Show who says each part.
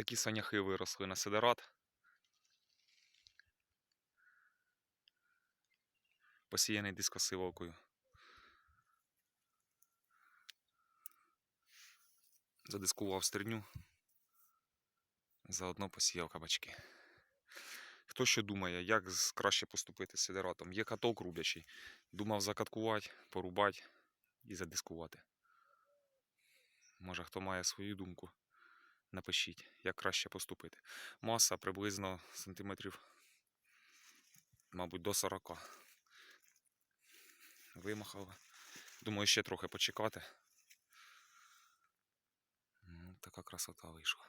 Speaker 1: Отакі соняхи виросли на сидерат. Посіяний дискосиловкою. Задискував стерню. Заодно посіяв кабачки. Хто що думає, як краще поступити з сидератом? Є каток рубячий. Думав закаткувати, порубати і задискувати. Може хто має свою думку, напишіть, як краще поступити. Маса приблизно сантиметрів, мабуть, до 40. Вимахала. Думаю, ще трохи почекати. Ну, така красота вийшла.